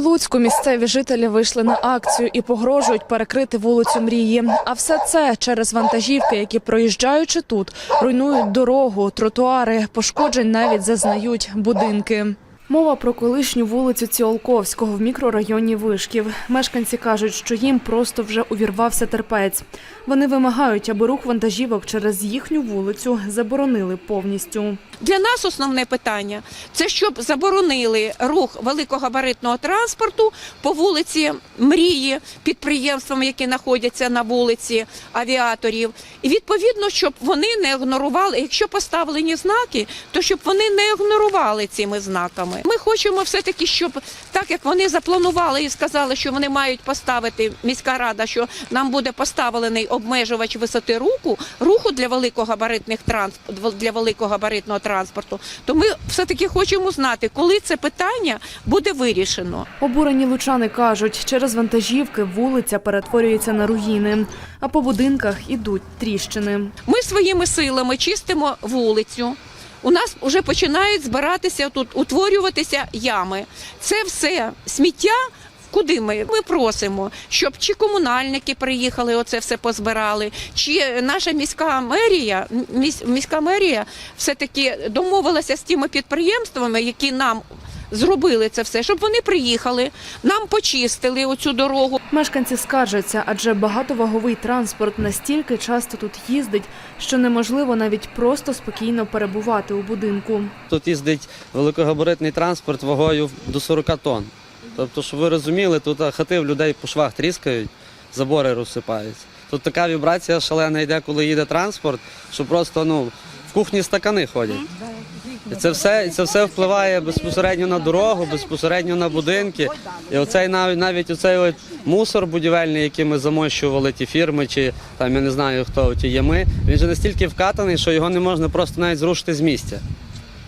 Луцьку місцеві жителі вийшли на акцію і погрожують перекрити вулицю Мрії. А все це через вантажівки, які проїжджаючи тут, руйнують дорогу, тротуари, пошкоджень навіть зазнають будинки. Мова про колишню вулицю Ціолковського в мікрорайоні Вишків. Мешканці кажуть, що їм просто вже увірвався терпець. Вони вимагають, аби рух вантажівок через їхню вулицю заборонили повністю. Для нас основне питання це щоб заборонили рух великогабаритного транспорту по вулиці Мрії, підприємствам, які знаходяться на вулиці авіаторів. І відповідно, щоб вони не ігнорували, якщо поставлені знаки, то щоб вони не ігнорували цими знаками. Ми хочемо все-таки, щоб так як вони запланували і сказали, що вони мають поставити міська рада, що нам буде поставлений обмежувач висоти руху, руху для великогабаритних транспорт для великогабаритного транспорту, то ми все-таки хочемо знати, коли це питання буде вирішено. Обурені лучани кажуть, через вантажівки вулиця перетворюється на руїни, а по будинках ідуть тріщини. Ми своїми силами чистимо вулицю. У нас вже починають збиратися тут, утворюватися ями. Це все сміття. Куди ми? Ми просимо, щоб чи комунальники приїхали, оце все позбирали, чи наша міська мерія, міська мерія все-таки домовилася з тими підприємствами, які нам зробили це все, щоб вони приїхали, нам почистили оцю дорогу. Мешканці скаржаться, адже багатоваговий транспорт настільки часто тут їздить, що неможливо навіть просто спокійно перебувати у будинку. Тут їздить великогабаритний транспорт вагою до 40 тонн. Тобто, щоб ви розуміли, тут хати в людей по швах тріскають, забори розсипаються. Тут така вібрація шалена йде, коли їде транспорт, що просто ну, в кухні стакани ходять. Це все, це все впливає безпосередньо на дорогу, безпосередньо на будинки. І оцей навіть навіть оцей от мусор будівельний, який ми замощували ті фірми, чи там я не знаю хто ті ями, він же настільки вкатаний, що його не можна просто навіть зрушити з місця.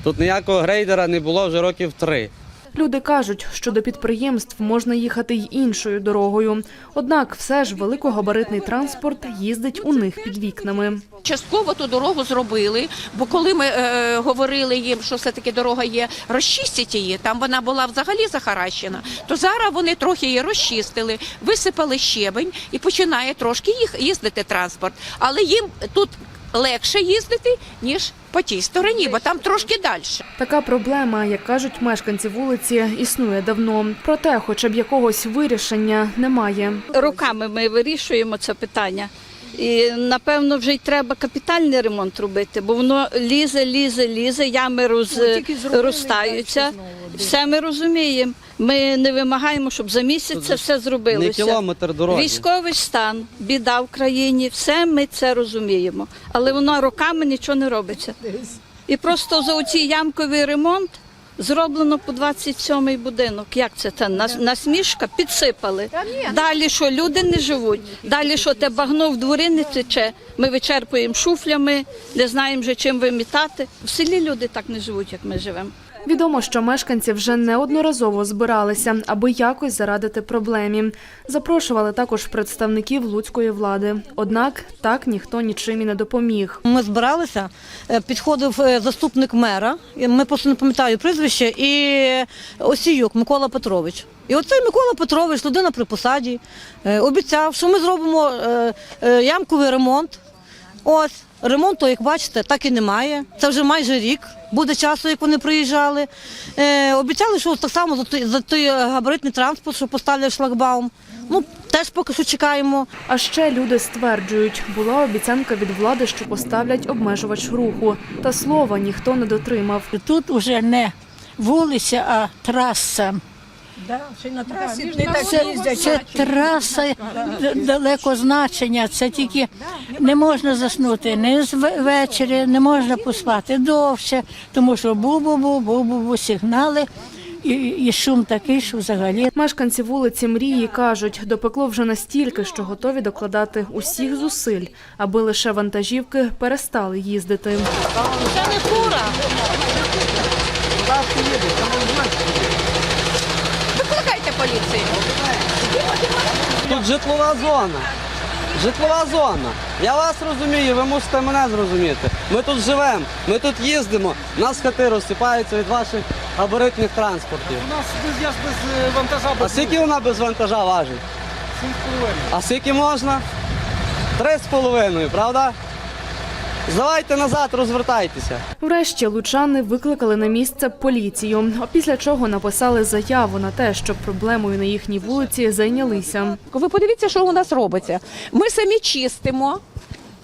Тут ніякого грейдера не було вже років три. Люди кажуть, що до підприємств можна їхати й іншою дорогою. Однак все ж великогабаритний транспорт їздить у них під вікнами. Частково ту дорогу зробили, бо коли ми е, говорили їм, що все таки дорога є, розчистять її. Там вона була взагалі захаращена. То зараз вони трохи її розчистили, висипали щебень і починає трошки їх їздити транспорт. Але їм тут легше їздити ніж по тій стороні, бо там трошки далі. Така проблема, як кажуть мешканці вулиці, існує давно. Проте, хоча б якогось вирішення немає. Роками ми вирішуємо це питання. І напевно вже й треба капітальний ремонт робити, бо воно лізе, лізе, лізе, ями роз... розтаються. Все ми розуміємо. Ми не вимагаємо, щоб за місяць це все Не кілометр дороги. Військовий стан, біда в країні, все ми це розуміємо. Але воно роками нічого не робиться. І просто за оці ямковий ремонт зроблено по 27-й будинок. Як це та насмішка? Підсипали. Далі що люди не живуть. Далі що те багно в дворі не тече. Ми вичерпуємо шуфлями, не знаємо вже чим вимітати. В селі люди так не живуть, як ми живемо. Відомо, що мешканці вже неодноразово збиралися, аби якось зарадити проблемі. Запрошували також представників луцької влади. Однак так ніхто нічим і не допоміг. Ми збиралися, е, підходив е, заступник мера, ми просто не пам'ятаю прізвище, і Осіюк Микола Петрович. І оцей Микола Петрович, людина при посаді, е, обіцяв, що ми зробимо е, е, ямковий ремонт. Ось ремонту, як бачите, так і немає. Це вже майже рік. Буде часу, як вони приїжджали. Е, обіцяли, що так само за той, за той габаритний транспорт, що поставлять шлагбаум. Ну, теж поки що чекаємо. А ще люди стверджують, була обіцянка від влади, що поставлять обмежувач руху. Та слова ніхто не дотримав. Тут уже не вулиця, а траса. Це, це траса далеко значення. Це тільки не можна заснути не з ве- ввечері, не можна поспати довше, тому що бу-бу-бу, бу-бу-бу, сигнали і, і шум такий, що взагалі Мешканці вулиці Мрії кажуть, допекло вже настільки, що готові докладати усіх зусиль, аби лише вантажівки перестали їздити. Викликайте поліцію. Тут житлова зона. Житлова зона. Я вас розумію, ви мусите мене зрозуміти. Ми тут живемо, ми тут їздимо, нас хати розсипаються від ваших габаритних транспортів. У нас без, я ж без е, вантажа А без скільки вона без вантажа важить? А скільки можна? Три з половиною, правда? Здавайте назад, розвертайтеся. Врешті лучани викликали на місце поліцію, а після чого написали заяву на те, що проблемою на їхній вулиці зайнялися. Ви подивіться, що у нас робиться. Ми самі чистимо.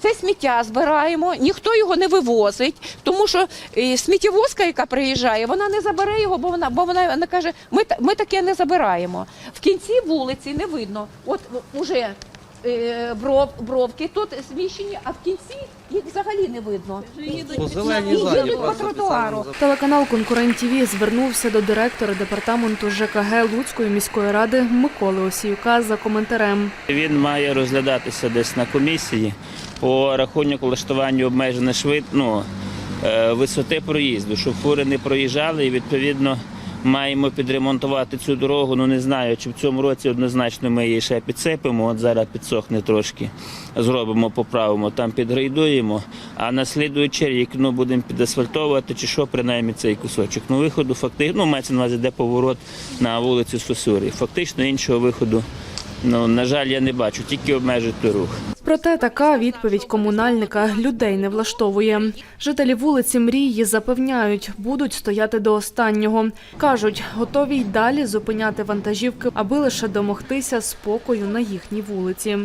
Це сміття збираємо, ніхто його не вивозить, тому що е, сміттєвозка, яка приїжджає, вона не забере його, бо вона, бо вона, вона каже, ми, та- ми таке не забираємо. В кінці вулиці не видно. От уже бров, бровки тут зміщені, а в кінці їх взагалі не видно. По зеленій І зоні їдуть по просто тротуару. спеціально Телеканал Конкурент ТВ звернувся до директора департаменту ЖКГ Луцької міської ради Миколи Осіюка за коментарем. Він має розглядатися десь на комісії по рахунку влаштування обмеженої швид... ну, е, висоти проїзду, щоб фури не проїжджали і відповідно маємо підремонтувати цю дорогу. Ну не знаю, чи в цьому році однозначно ми її ще підсипемо. От зараз підсохне трошки, зробимо, поправимо, там підгрейдуємо. А на слідуючий рік ну, будемо підасфальтовувати, чи що принаймні цей кусочок. Ну виходу фактично, ну мається на увазі, де поворот на вулицю Сосюри. Фактично іншого виходу. Ну, на жаль, я не бачу, тільки обмежити рух. Проте така відповідь комунальника людей не влаштовує. Жителі вулиці Мрії запевняють, будуть стояти до останнього. Кажуть, готові й далі зупиняти вантажівки, аби лише домогтися спокою на їхній вулиці.